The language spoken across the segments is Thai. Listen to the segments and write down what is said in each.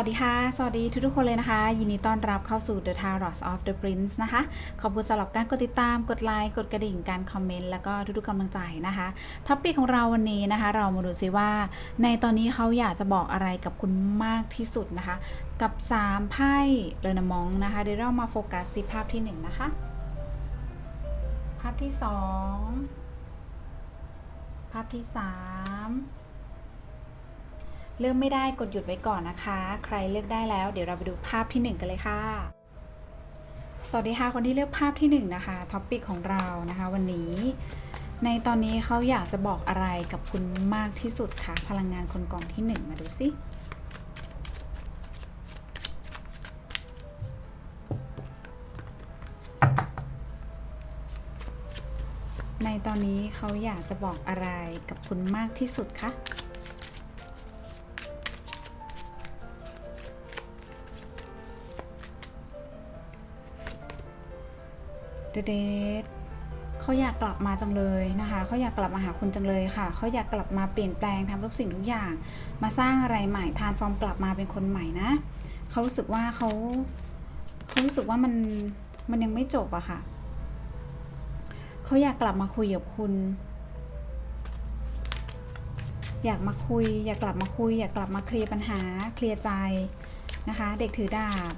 วัสดีค่ะ สวัสดีทุกๆคนเลยนะคะ ยินดีต้อนรับเข้าสู่ The Tarot of the Prince นะคะ ขอบคุณสำหรับการกดติดตาม กดไลค์ กดกระดิ่ง การคอมเมนต์ แล้วก็ทุกๆกำลังใจนะคะ ท็อปปิกของเราวันนี้นะคะ เรามาดูซิว่า ในตอนนี้เขาอยากจะบอกอะไรกับคุณมากที่สุดนะคะ กับ 3 ไพ่เรนมองนะคะ เดี๋ยวเรามาโฟกัสที่ภาพที่ 1 นะคะ ภาพที่ 2 ภาพที่ 3 เลือกไม่ได้กดหยุดไว้ก่อนนะคะ ใครเลือกได้แล้ว เดี๋ยวเราไปดูภาพที่ 1 กันเลยค่ะ สวัสดีค่ะคนที่เลือกภาพที่ 1 นะคะท็อปิกของเรานะคะ วันนี้ ในตอนนี้เขาอยากจะบอกอะไรกับคุณมากที่สุดคะพลังงานคนกองที่ 1 มาดูสิในตอนนี้เขาอยากจะบอกอะไรกับคุณมากที่สุดคะ เดเดทเขาอยากกลับมาจังเลยนะคะเขาอยากกลับมาหาคุณจังเลยค่ะเขาอยากกลับมาเปลี่ยนแปลงทำทุกสิ่งทุกอย่าง มาสร้างอะไรใหม่ทานฟอร์มกลับมาเป็นคนใหม่นะเขารู้สึกว่าเขาเขารู้สึกว่ามันมันยังไม่จบอะค่ะเขาอยากกลับมาคุยกับคุณ อยากมาคุย อยากกลับมาคุย อยากกลับมาเคลียร์ปัญหาเคลียร์ใจนะคะ เด็กถือดาบ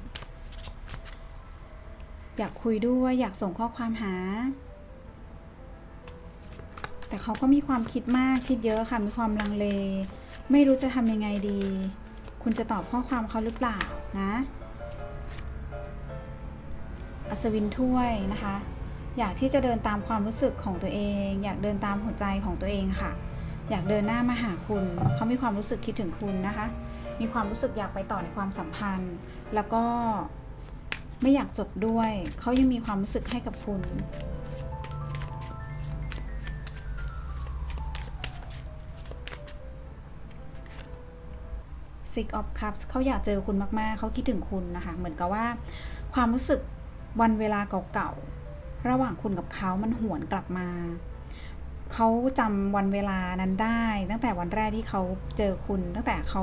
อยากคุยด้วยอยากส่งข้อความหา แต่เขาก็มีความคิดมากคิดเยอะค่ะมีความลังเล ไม่รู้จะทำยังไงดี คุณจะตอบข้อความเขาหรือเปล่านะอัศวินถ้วยนะคะ อยากที่จะเดินตามความรู้สึกของตัวเอง อยากเดินตามหัวใจของตัวเองค่ะ อยากเดินหน้ามาหาคุณเขามีความรู้สึกคิดถึงคุณนะคะ มีความรู้สึกอยากไปต่อในความสัมพันธ์ แล้วก็ ไม่อยากจบด้วย เขายังมีความรู้สึกให้กับคุณ Six of Cups เขาอยากเจอคุณมาก ๆ เขาคิดถึงคุณนะคะ เหมือนกับว่า ความรู้สึกวันเวลาเก่า ๆ ระหว่างคุณกับเขามันหวนกลับมา เขาจำวันเวลานั้นได้ ตั้งแต่วันแรกที่เขาเจอคุณ ตั้งแต่เขา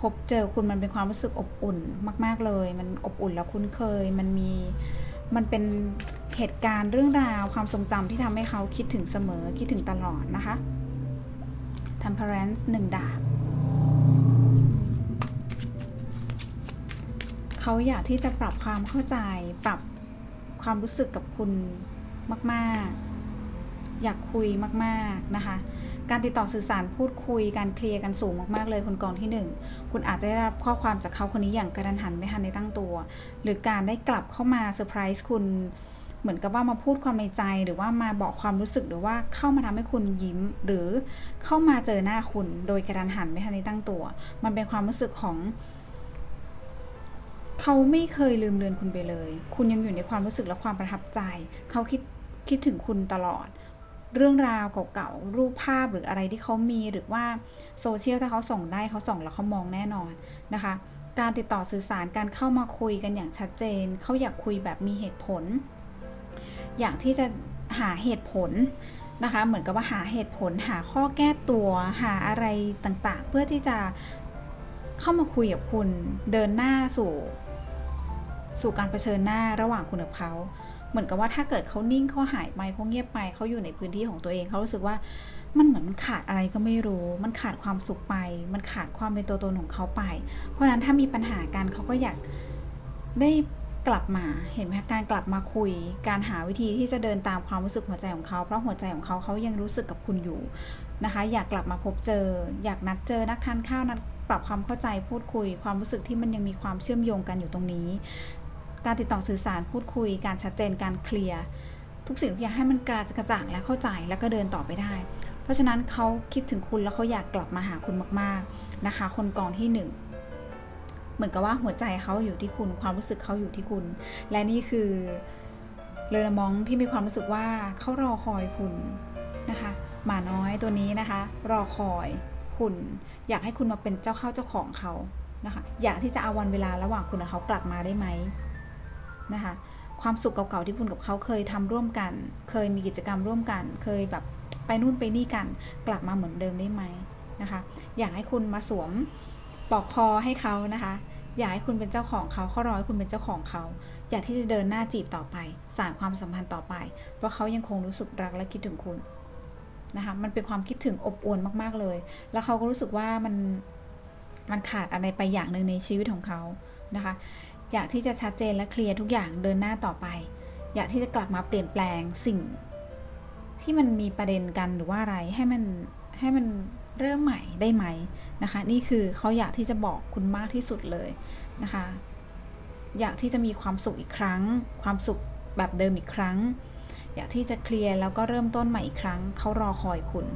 พบเจอคุณมันเป็นความรู้สึกอบอุ่นมาก ๆเลย มันอบอุ่นแล้วคุ้นเคย มันมีมันเป็นเหตุการณ์เรื่องราวความทรงจำที่ทำให้เขาคิดถึงเสมอคิดถึงตลอดนะคะ Temperance หนึ่งดาบเขาอยากที่จะปรับความเข้าใจปรับความรู้สึกกับคุณมาก ๆ อยากคุยมากๆนะคะ การติดต่อสื่อสารพูดคุยการเคลียร์กันสูงมากๆเลยคนกองที่หนึ่งคุณอาจจะได้รับข้อความจากเขาคนนี้อย่างกระดันหันไม่ทันในตั้งตัว หรือการได้กลับเข้ามาเซอร์ไพรส์คุณเหมือนกับว่ามาพูดความในใจหรือว่ามาบอกความรู้สึกหรือว่าเข้ามาทำให้คุณยิ้ม หรือเข้ามาเจอหน้าคุณโดยกระดันหันไม่ทันในตั้งตัว มันเป็นความรู้สึกของเขาไม่เคยลืมเลือนคุณไปเลย คุณยังอยู่ในความรู้สึกและความประทับใจ เขาคิดคิดถึงคุณตลอด เรื่องราวเก่าๆรูปภาพหรืออะไรที่เขามีหรือว่าโซเชียลถ้าเขาส่งได้เขาส่งแล้วเขามองแน่นอนนะคะ การติดต่อสื่อสารการเข้ามาคุยกันอย่างชัดเจน เขาอยากคุยแบบมีเหตุผล อยากที่จะหาเหตุผลนะคะ เหมือนกับว่าหาเหตุผลหาข้อแก้ตัวหาอะไรต่างๆ เพื่อที่จะเข้ามาคุยกับคุณเดินหน้าสู่ สู่การเผชิญหน้าระหว่างคุณกับเขา เหมือนกับว่าถ้าเกิดเขานิ่งเขาหายไปเขาเงียบไปเขาอยู่ในพื้นที่ของตัวเองเขารู้สึกว่ามันเหมือนมันขาดอะไรก็ไม่รู้ มันขาดความสุขไป มันขาดความเป็นตัวตนของเขาไป เพราะฉะนั้นถ้ามีปัญหากันเขาก็อยากได้กลับมา เห็นไหมการกลับมาคุย การหาวิธีที่จะเดินตามความรู้สึกหัวใจของเขา เพราะหัวใจของเขาเขายังรู้สึกกับคุณอยู่นะคะ อยากกลับมาพบเจอ อยากนัดเจอนักทานข้าวนัดปรับความเข้าใจพูดคุย ความรู้สึกที่มันยังมีความเชื่อมโยงกันอยู่ตรงนี้ การติดต่อสื่อสารพูดคุย การชัดเจนการเคลียร์ทุกสิ่งทุกอย่างให้มันกระจ่างและเข้าใจแล้วก็เดินต่อไปได้ เพราะฉะนั้นเขาคิดถึงคุณแล้วเขาอยากกลับมาหาคุณมากๆนะคะ คนกองที่หนึ่งเหมือนกับว่าหัวใจเขาอยู่ที่คุณความรู้สึกเขาอยู่ที่คุณ และนี่คือเรนมองที่มีความรู้สึกว่าเขารอคอยคุณนะคะหมาน้อยตัวนี้นะคะ รอคอยคุณ อยากให้คุณมาเป็นเจ้าเข้าเจ้าของเขานะคะ อยากที่จะเอาวันเวลาระหว่างคุณกับเขากลับมาได้ไหม นะคะความสุขเก่าๆที่คุณกับเขาเคยทำร่วมกัน เคยมีกิจกรรมร่วมกัน เคยแบบไปนู่นไปนี่กัน กลับมาเหมือนเดิมได้ไหมนะคะ อยากให้คุณมาสวมปลอกคอให้เขานะคะ อยากให้คุณเป็นเจ้าของเขาเขารอให้คุณเป็นเจ้าของเขา อยากที่จะเดินหน้าจีบต่อไปสานความสัมพันธ์ต่อไป เพราะเขายังคงรู้สึกรักและคิดถึงคุณนะคะ มันเป็นความคิดถึงอบอวลมากๆเลย แล้วเขาก็รู้สึกว่ามันมันขาดอะไรไปอย่างหนึ่งในชีวิตของเขานะคะ อยากที่จะชัดเจนและเคลียร์ทุกอย่างเดินหน้าต่อไป อยากที่จะกลับมาเปลี่ยนแปลงสิ่ง ที่มันมีประเด็นกันหรือว่าอะไรให้มันให้มันเริ่มใหม่ได้ไหมนะคะ นี่คือเขาอยากที่จะบอกคุณมากที่สุดเลยนะคะ อยากที่จะมีความสุขอีกครั้ง ความสุขแบบเดิมอีกครั้ง อยากที่จะเคลียร์แล้วก็เริ่มต้นใหม่อีกครั้งเขารอคอยคุณ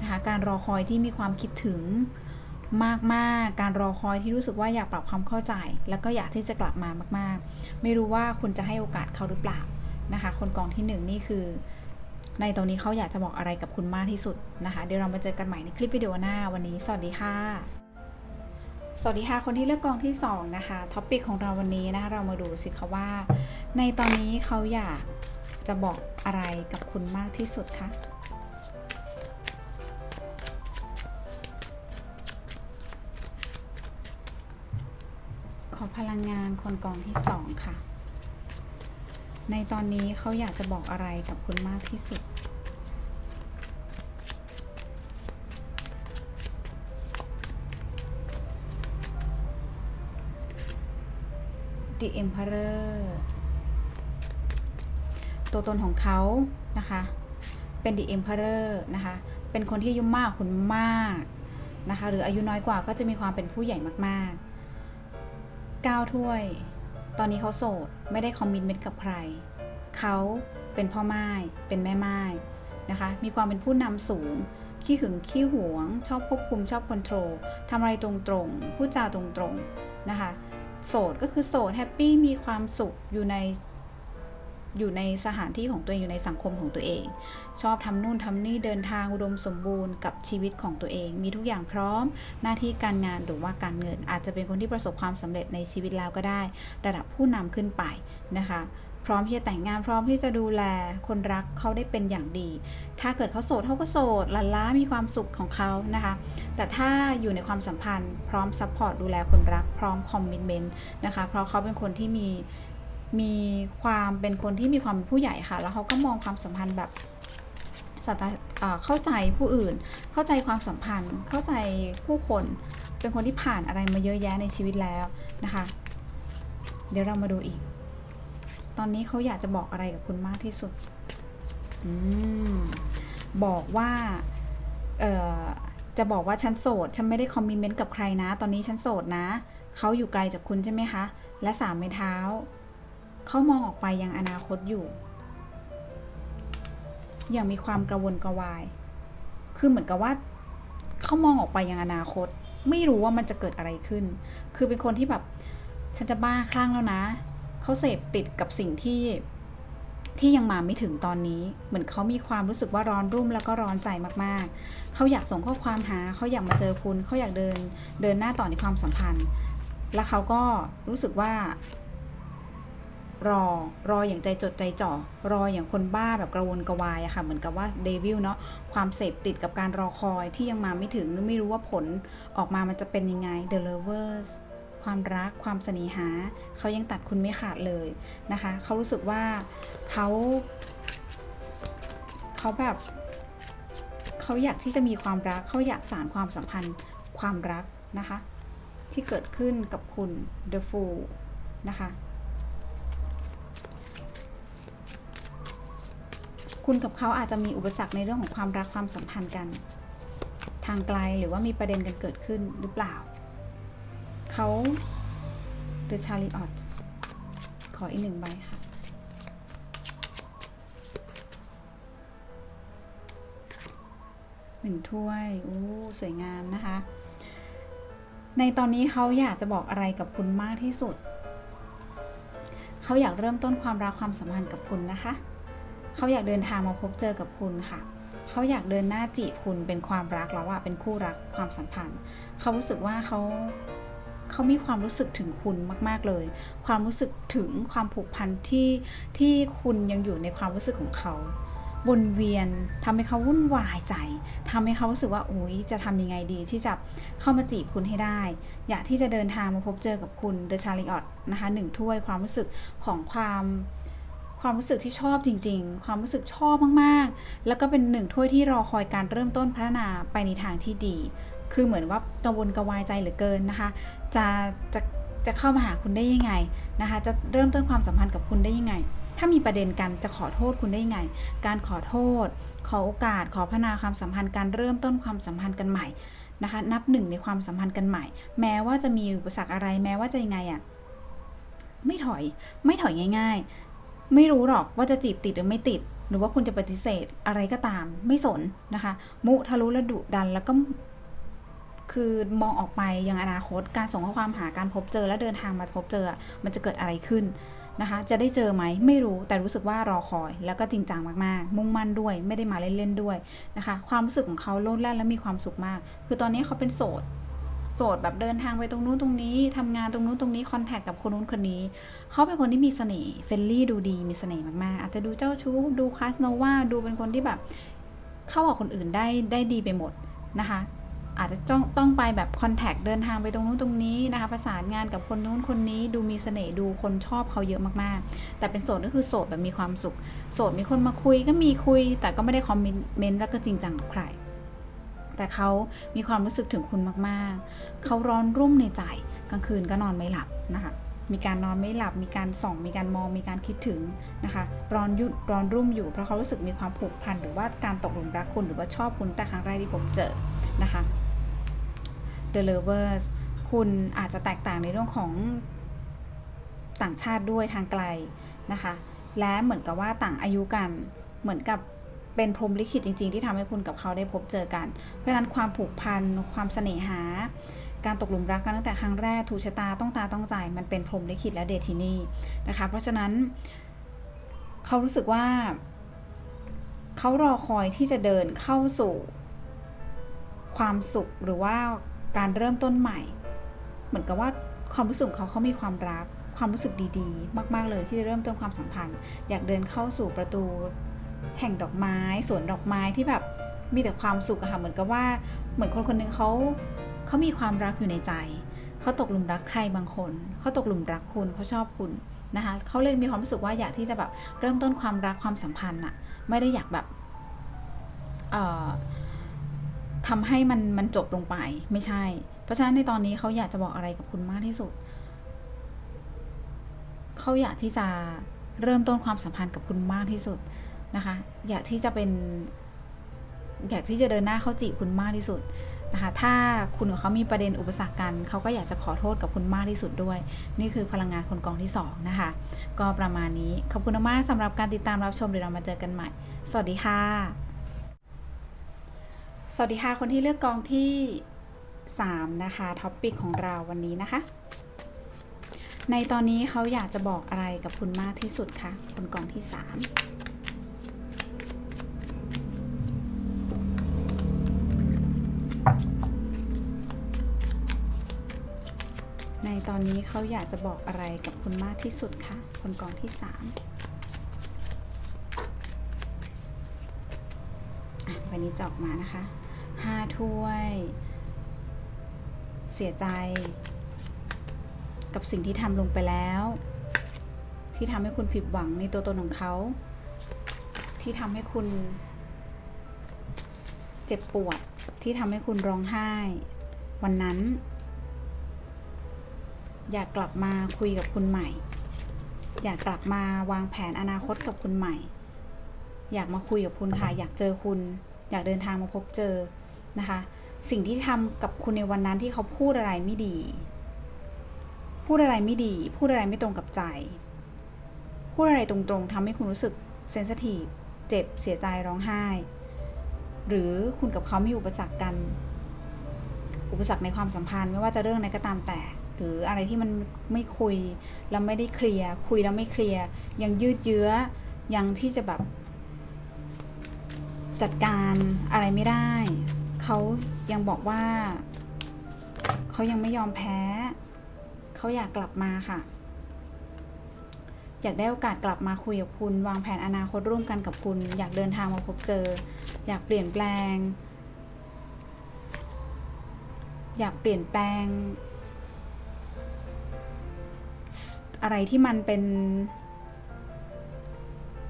นะคะการรอคอยที่มีความคิดถึง มากๆ การรอคอยที่รู้สึกว่าอยากปรับความเข้าใจ แล้วก็อยากที่จะกลับมามาก ๆ ไม่รู้ว่าคุณจะให้โอกาสเขาหรือเปล่านะคะ คนกองที่หนึ่งนี่คือ ในตรงนี้เขาอยากจะบอกอะไรกับคุณมากที่สุดนะคะ เดี๋ยวเรามาเจอกันใหม่ในคลิปวิดีโอหน้าวันนี้ สวัสดีค่ะ สวัสดีค่ะ คนที่เลือกกองที่2นะคะท็อปิกของเราวันนี้นะคะเรามาดูสิคะว่า ในตอนนี้เขาอยากจะบอกอะไรกับคุณมากที่สุดคะ พลังงานคนกองที่2ค่ะ ในตอนนี้เขาอยากจะบอกอะไรกับคุณมากที่สุด The Emperor ตัวตนของเขานะคะ เป็น The Emperor นะคะ เป็นคนที่อายุมากคุณมากนะคะ หรืออายุน้อยกว่าก็จะมีความเป็นผู้ใหญ่มากๆ ก้าถ้วย ตอนนี้เขาโสด ไม่ได้คอมมิชเมนต์กับใคร เขาเป็นพ่อไม้เป็นแม่ไม้นะคะ มีความเป็นผู้นำสูง ขี้หึงขี้หวง ชอบควบคุมชอบคอนโทรลทำอะไรตรงๆ พูดจาตรงๆ นะคะ โสดก็คือโสดแฮปปี้มีความสุขอยู่ใน อยู่ในสถานที่ของตัวเองอยู่ในสังคมของตัวเอง ชอบทำนู่นทำนี่เดินทางอุดมสมบูรณ์กับชีวิตของตัวเอง มีทุกอย่างพร้อม หน้าที่การงานหรือว่าการเงิน อาจจะเป็นคนที่ประสบความสำเร็จในชีวิตแล้วก็ได้ ระดับผู้นำขึ้นไปนะคะพร้อมที่จะแต่งงานพร้อมที่จะดูแลคนรักเขาได้เป็นอย่างดี ถ้าเกิดเขาโสดเขาก็โสดลันล้ามีความสุขของเขานะคะ แต่ถ้าอยู่ในความสัมพันธ์ พร้อมซัพพอร์ตดูแลคนรัก พร้อมคอมมิชเมนต์นะคะ เพราะเขาเป็นคนที่มี มีความเป็นคนที่มีความเป็นผู้ใหญ่ค่ะ แล้วเขาก็มองความสัมพันธ์แบบสัตเข้าใจผู้อื่น เข้าใจความสัมพันธ์ เข้าใจผู้คน เป็นคนที่ผ่านอะไรมาเยอะแยะในชีวิตแล้วนะคะ เดี๋ยวเรามาดูอีก ตอนนี้เขาอยากจะบอกอะไรกับคุณมากที่สุดอืมบอกว่าเอ่อจะบอกว่าฉันโสด ฉันไม่ได้คอมมิเมนต์กับใครนะ ตอนนี้ฉันโสดนะ เขาอยู่ไกลจากคุณใช่ไหมคะ และสามไม้เท้า เขามองออกไปยังอนาคตอยู่ อย่างมีความกระวนกระวาย คือเหมือนกับว่าเขามองออกไปยังอนาคต ไม่รู้ว่ามันจะเกิดอะไรขึ้น คือเป็นคนที่แบบ ฉันจะบ้าคลั่งแล้วนะ เขาเสพติดกับสิ่งที่ที่ยังมาไม่ถึงตอนนี้ เหมือนเขามีความรู้สึกว่าร้อนรุ่มแล้วก็ร้อนใจมากๆ เขาอยากส่งข้อความหา เขาอยากมาเจอคุณ เขาอยากเดินเดินหน้าต่อในความสัมพันธ์ แล้วเขาก็รู้สึกว่า รอรออย่างใจจดใจจ่อ รออย่างคนบ้าแบบกระวนกระวายอะค่ะ เหมือนกับว่าเดวิลเนาะความเสพติดกับการรอคอยที่ยังมาไม่ถึงไม่รู้ว่าผลออกมามันจะเป็นยังไง The Lovers ความรักความเสน่หา เขายังตัดคุณไม่ขาดเลยนะคะ เขารู้สึกว่าเขาเขาแบบเขาอยากที่จะมีความรักเขาอยากสานความสัมพันธ์ความรักนะคะ ที่เกิดขึ้นกับคุณ The Fool นะคะ คุณกับเขาอาจจะมีอุปสรรคในเรื่องของความรักความสัมพันธ์กัน ทางไกลหรือว่ามีประเด็นกันเกิดขึ้นหรือเปล่า เขา The Chariot ขออีกหนึ่งใบค่ะหนึ่งถ้วยอู้สวยงามนะคะ ในตอนนี้เขาอยากจะบอกอะไรกับคุณมากที่สุด เขาอยากเริ่มต้นความรักความสัมพันธ์กับคุณนะคะ เขาอยากเดินทางมาพบเจอกับคุณค่ะ เขาอยากเดินหน้าจีบคุณเป็นความรักแล้วอะเป็นคู่รักความสัมพันธ์ เขารู้สึกว่าเขาเขามีความรู้สึกถึงคุณมาก ๆ เลย ความรู้สึกถึงความผูกพันที่ที่คุณยังอยู่ในความรู้สึกของเขาวนเวียนทำให้เขาวุ่นวายใจทำให้เขารู้สึกว่าอุ้ยจะทำยังไงดีที่จะเข้ามาจีบคุณให้ได้ อยากที่จะเดินทางมาพบเจอกับคุณเดอะชาริออตนะคะหนึ่งถ้วยความรู้สึกของความ ความรู้สึกที่ชอบจริง ๆ ความรู้สึกชอบมากๆ แล้วก็เป็นหนึ่งถ้วยที่รอคอยการเริ่มต้นพัฒนาไปในทางที่ดี คือเหมือนว่ากังวลกระวายใจเหลือเกินนะคะ จะจะจะเข้ามาหาคุณได้ยังไงนะคะ จะเริ่มต้นความสัมพันธ์กับคุณได้ยังไง ถ้ามีประเด็นกันจะขอโทษคุณได้ยังไง การขอโทษ ขอโอกาส ขอพัฒนาความสัมพันธ์ การเริ่มต้นความสัมพันธ์กันใหม่นะคะ นับหนึ่งในความสัมพันธ์กันใหม่ แม้ว่าจะมีอุปสรรคอะไร แม้ว่าจะยังไงอะ่ะไม่ถอย ไม่ถอยง่าย ๆ ไม่รู้หรอกว่าจะจีบติดหรือไม่ติด หรือว่าคุณจะปฏิเสธอะไรก็ตามไม่สนนะคะ มุทะลุและดุดันแล้วก็คือมองออกไปยังอนาคตการส่งข้อความหาการพบเจอและเดินทางมาพบเจอ มันจะเกิดอะไรขึ้นนะคะ จะได้เจอไหมไม่รู้แต่รู้สึกว่ารอคอย แล้วก็จริงจังมากๆ มุ่งมั่นด้วยไม่ได้มาเล่นๆด้วยนะคะ ความรู้สึกของเขาโลดแล่นและมีความสุขมาก คือตอนนี้เขาเป็นโสด โสดแบบเดินทางไปตรงนู้นตรงนี้ทำงานตรงนู้นตรงนี้คอนแทคกับคนนู้นคนนี้ เขาเป็นคนที่มีเสน่ห์เฟรนลี่ดูดีมีเสน่ห์มากๆ อาจจะดูเจ้าชู้ดูคลาสโนวาดูเป็นคนที่แบบเข้ากับคนอื่นได้ได้ดีไปหมดนะคะอาจจะต้องต้องไปแบบคอนแทคเดินทางไปตรงนู้นตรงนี้นะคะประสานงานกับคนนู้นคนนี้ดูมีเสน่ห์ดูคนชอบเขาเยอะมากๆ แต่เป็นโสดก็คือโสดแบบมีความสุข โสดมีคนมาคุยก็มีคุย แต่ก็ไม่ได้คอมเมนต์แล้วก็จริงจังกับใคร แต่เขามีความรู้สึกถึงคุณมากๆ เขาร้อนรุ่มในใจ กลางคืนก็นอนไม่หลับนะคะ มีการนอนไม่หลับ มีการส่อง มีการมอง มีการคิดถึงนะคะ ร้อนยุดร้อนรุ่มอยู่ เพราะเขารู้สึกมีความผูกพัน หรือว่าการตกหลุมรักคุณหรือว่าชอบคุณแต่ครั้งแรกที่ผมเจอ นะคะ The Lovers คุณอาจจะแตกต่างในเรื่องของต่างชาติด้วยทางไกลนะคะ และเหมือนกับว่าต่างอายุกัน เหมือนกับ เป็นพรหมลิขิตจริง ๆ ที่ทำให้คุณกับเขาได้พบเจอกัน เพราะฉะนั้นความผูกพัน ความเสน่หา การตกหลุมรักกันตั้งแต่ครั้งแรกถูกชะตาต้องตาต้องใจ มันเป็นพรหมลิขิตและเดทินีนะคะ เพราะฉะนั้น เขารู้สึกว่า เขารอคอยที่จะเดินเข้าสู่ ความสุขหรือว่าการเริ่มต้นใหม่ เหมือนกับว่าความรู้สึกของเขาเขามีความรักความรู้สึกดีๆ มาก ๆ เลยที่จะเริ่มต้นความสัมพันธ์ อยากเดินเข้าสู่ประตู แห่งดอกไม้สวนดอกไม้ที่แบบมีแต่ความสุขอะค่ะเหมือนกับว่าเหมือนคนคนหนึงเขาเขามีความรักอยู่ในใจเขาตกหลุมรักใครบางคนเขาตกหลุมรักคุณเขาชอบคุณนะคะเขาเลยมีความรู้สึกว่าอยากที่จะแบบเริ่มต้นความรักความสัมพันธ์อะไม่ได้อยากแบบเอ่อทำให้มันมันจบลงไปไม่ใช่ เพราะฉะนั้นในตอนนี้เขาอยากจะบอกอะไรกับคุณมากที่สุด เขาอยากที่จะเริ่มต้นความสัมพันธ์กับคุณมากที่สุด นะคะ อยากที่จะเป็น อยากที่จะเดินหน้าเข้าจีบคุณมากที่สุดนะคะ ถ้าคุณกับเขามีประเด็นอุปสรรคกันเขาก็อยากจะขอโทษกับคุณมากที่สุดด้วย นี่คือพลังงานคนกองที่สองนะคะ ก็ประมาณนี้ ขอบคุณมากสำหรับการติดตามรับชมเดี๋ยวเรามาเจอกันใหม่ สวัสดีค่ะ สวัสดีค่ะ คนที่เลือกกองที่ 3 นะคะ ท็อปปิกของเราวันนี้นะคะ ในตอนนี้เขาอยากจะบอกอะไรกับคุณมากที่สุดคะคนกองที่ 3 ตอนนี้เขาอยากจะบอกอะไรกับคุณมากที่สุดคะคนกองที่3อะวันนี้จะออกมานะคะห้าถ้วย เสียใจ กับสิ่งที่ทำลงไปแล้ว ที่ทำให้คุณผิดหวังในตัวตนของเขา ที่ทำให้คุณ เจ็บปวดที่ทำให้คุณร้องไห้ วันนั้น อยากกลับมาคุยกับคุณใหม่ อยากกลับมาวางแผนอนาคตกับคุณใหม่ อยากมาคุยกับคุณค่ะ อยากเจอคุณ อยากเดินทางมาพบเจอนะคะ สิ่งที่ทำกับคุณในวันนั้นที่เขาพูดอะไรไม่ดี พูดอะไรไม่ดี พูดอะไรไม่ตรงกับใจ พูดอะไรตรงๆทำให้คุณรู้สึกเซนสทีฟเจ็บเสียใจร้องไห้ หรือคุณกับเขามีอุปสรรคกัน อุปสรรคในความสัมพันธ์ไม่ว่าจะเรื่องไหนก็ตามแต่ หรืออะไรที่มันไม่คุยแล้วไม่ได้เคลียร์คุยแล้วไม่เคลียร์ยังยืดเยื้อยังที่จะแบบจัดการอะไรไม่ได้ เขายังบอกว่า เขายังไม่ยอมแพ้ เขาอยากกลับมาค่ะ อยากได้โอกาสกลับมาคุยกับคุณ วางแผนอนาคตร่วมกันกับคุณ อยากเดินทางมาพบเจอ อยากเปลี่ยนแปลง อยากเปลี่ยนแปลง อะไรที่มันเป็น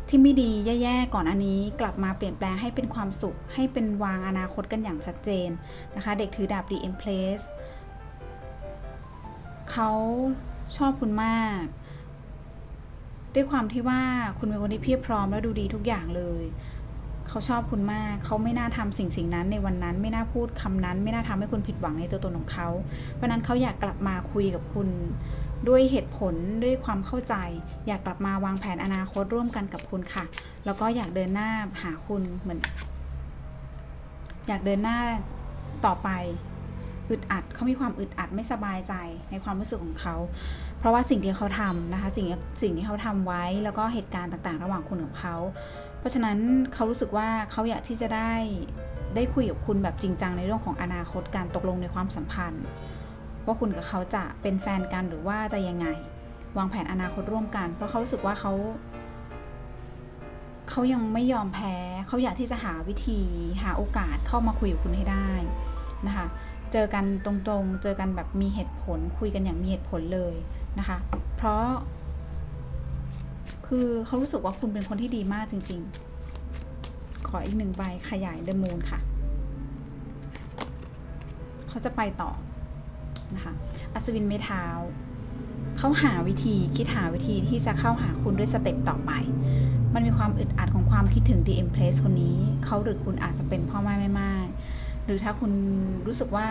ที่ไม่ดีแย่ๆก่อนอันนี้กลับมาเปลี่ยนแปลงให้เป็นความสุข ให้เป็นวางอนาคตกันอย่างชัดเจนนะคะ เด็กถือดาบดีเอ็มเพลสเขาชอบคุณมาก ด้วยความที่ว่าคุณเป็นคนที่เพียบพร้อมและดูดีทุกอย่างเลยเขาชอบคุณมาก เขาไม่น่าทำสิ่งสิ่งนั้นในวันนั้น ไม่น่าพูดคำนั้น ไม่น่าทำให้คุณผิดหวังในตัวตนของเขา เพราะนั้นเขาอยากกลับมาคุยกับคุณ ด้วยเหตุผลด้วยความเข้าใจ อยากกลับมาวางแผนอนาคตร่วมกันกับคุณค่ะ แล้วก็อยากเดินหน้าหาคุณเหมือน อยากเดินหน้าต่อไปอึดอัดเขามีความอึดอัดไม่สบายใจในความรู้สึกของเขา เพราะว่าสิ่งที่เขาทำนะคะสิ่งสิ่งที่เขาทำไว้แล้วก็เหตุการณ์ต่างๆ ระหว่างคุณกับเขา เพราะฉะนั้นเขารู้สึกว่าเขาอยากที่จะได้ได้คุยกับคุณแบบจริงจังในเรื่องของอนาคตการตกลงในความสัมพันธ์ ว่าคุณกับเขาจะเป็นแฟนกันหรือว่าจะยังไง วางแผนอนาคตร่วมกัน เพราะเขารู้สึกว่าเขาเขายังไม่ยอมแพ้เขาอยากที่จะหาวิธีหาโอกาสเข้ามาคุยกับคุณให้ได้นะคะ เจอกันตรงๆ เจอกันแบบมีเหตุผลคุยกันอย่างมีเหตุผลเลยนะคะ เพราะ คือเขารู้สึกว่าคุณเป็นคนที่ดีมากจริง ๆ ขออีกหนึ่งใบขยายเดมูนค่ะ เขาจะไปต่อ นะคะอัศวินไม่เท้าเขาหาวิธีคิดหาวิธีที่จะเข้าหาคุณด้วยสเต็ปต่อไป มันมีความอึดอัดของความคิดถึง DM Place คนนี้ เขาหรือคุณอาจจะเป็นพ่อแม่ไม่ไม่หรือถ้าคุณรู้สึกว่า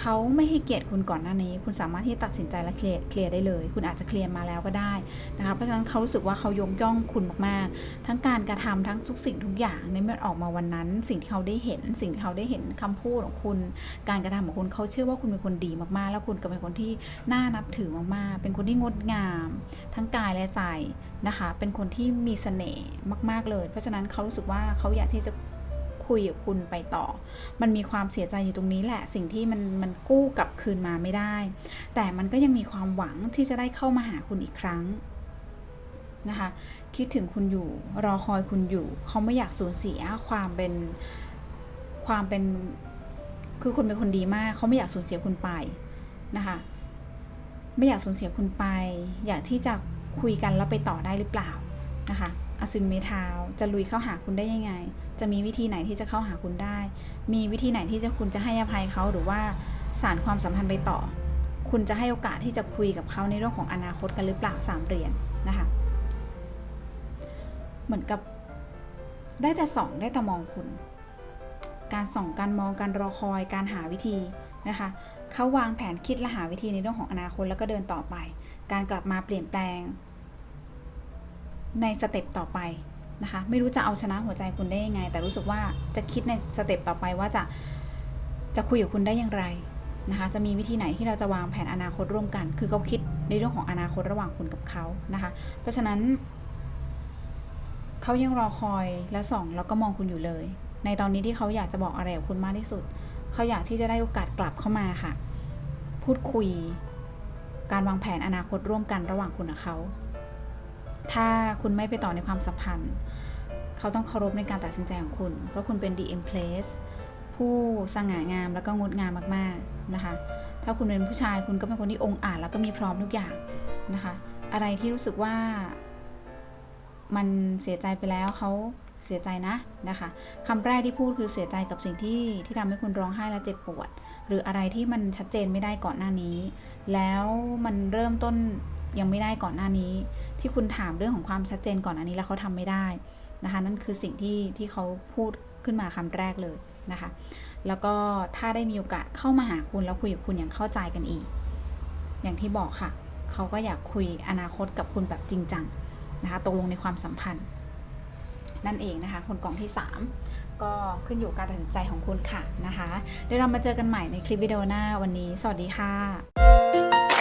เขาไม่ให้เกียรติคุณก่อนหน้านี้ คุณสามารถที่จะตัดสินใจและเคลียร์เคลียร์ได้เลย คุณอาจจะเคลียร์มาแล้วก็ได้นะคะเพราะฉะนั้นเขารู้สึกว่าเขายกย่องคุณมากๆ ทั้งการกระทำทั้งทุกสิ่งทุกอย่างในเมื่อออกมาวันนั้น สิ่งที่เขาได้เห็น สิ่งที่เขาได้เห็นคำพูดของคุณ การกระทำของคุณเขาเชื่อว่าคุณเป็นคนดีมากๆ แล้วคุณก็เป็นคนที่น่านับถือมากๆ เป็นคนที่งดงาม ทั้งกายและใจนะคะ เป็นคนที่มีเสน่ห์มาก ๆเลย เพราะฉะนั้นเขารู้สึกว่าเขาอยากที่จะ คุยกับคุณไปต่อ มันมีความเสียใจอยู่ตรงนี้แหละ สิ่งที่มันมันกู้กลับคืนมาไม่ได้ แต่มันก็ยังมีความหวังที่จะได้เข้ามาหาคุณอีกครั้งนะคะคิดถึงคุณอยู่รอคอยคุณอยู่ เขาไม่อยากสูญเสียความเป็นความเป็นคือคุณเป็นคนดีมาก เขาไม่อยากสูญเสียคุณไปนะคะไม่อยากสูญเสียคุณไป อยากที่จะคุยกันแล้วไปต่อได้หรือเปล่านะคะ อซึนเมทาวจะลุยเข้าหาคุณได้ยังไง จะมีวิธีไหนที่จะเข้าหาคุณได้ มีวิธีไหนที่จะคุณจะให้อภัยเขาหรือว่าสารความสัมพันธ์ไปต่อ คุณจะให้โอกาสที่จะคุยกับเขาในเรื่องของอนาคตกันหรือเปล่าสามเหรียญนะคะ เหมือนกับได้แต่ส่องได้แต่มองคุณ การส่องการมองการรอคอยการหาวิธีนะคะเขาวางแผนคิดและหาวิธีในเรื่องของอนาคตแล้วก็เดินต่อไป การกลับมาเปลี่ยนแปลง ในสเต็ปต่อไปนะคะ ไม่รู้จะเอาชนะหัวใจคุณได้ยังไง แต่รู้สึกว่าจะคิดในสเต็ปต่อไปว่าจะจะคุยกับคุณได้อย่างไรนะคะจะมีวิธีไหนที่เราจะวางแผนอนาคตร่วมกัน คือเขาคิดในเรื่องของอนาคตระหว่างคุณกับเขานะคะ เพราะฉะนั้นเขายังรอคอยและส่องแล้วก็มองคุณอยู่เลย ในตอนนี้ที่เขาอยากจะบอกอะไรกับคุณมากที่สุด เขาอยากที่จะได้โอกาสกลับเข้ามาค่ะ พูดคุย การวางแผนอนาคตร่วมกันระหว่างคุณกับเขา ถ้าคุณไม่ไปต่อในความสัมพันธ์ เขาต้องเคารพในการตัดสินใจของคุณ เพราะคุณเป็น DM Place ผู้สง่างามแล้วก็งดงามมากๆนะคะ ถ้าคุณเป็นผู้ชายคุณก็เป็นคนที่องอาจแล้วก็มีพร้อมทุกอย่างนะคะ อะไรที่รู้สึกว่ามันเสียใจไปแล้วเขาเสียใจนะนะคะคำแรกที่พูดคือเสียใจกับสิ่งที่ที่ทำให้คุณร้องไห้และเจ็บปวด หรืออะไรที่มันชัดเจนไม่ได้ก่อนหน้านี้ แล้วมันเริ่มต้น ยังไม่ได้ก่อนหน้านี้ ที่คุณถามเรื่องของความชัดเจนก่อนอันนี้แล้วเขาทำไม่ได้นะคะ นั่นคือสิ่งที่ที่เขาพูดขึ้นมาคำแรกเลยนะคะ แล้วก็ถ้าได้มีโอกาสเข้ามาหาคุณแล้วคุยกับคุณอย่างเข้าใจกันอีก อย่างที่บอกค่ะ เขาก็อยากคุยอนาคตกับคุณแบบจริงจังนะคะตกลงในความสัมพันธ์ นั่นเองนะคะ คนกล่องที่ 3 ก็ขึ้นอยู่กับการตัดสินใจของคุณค่ะนะคะเดี๋ยวเรามาเจอกันใหม่ในคลิปวิดีโอหน้าวันนี้ สวัสดีค่ะ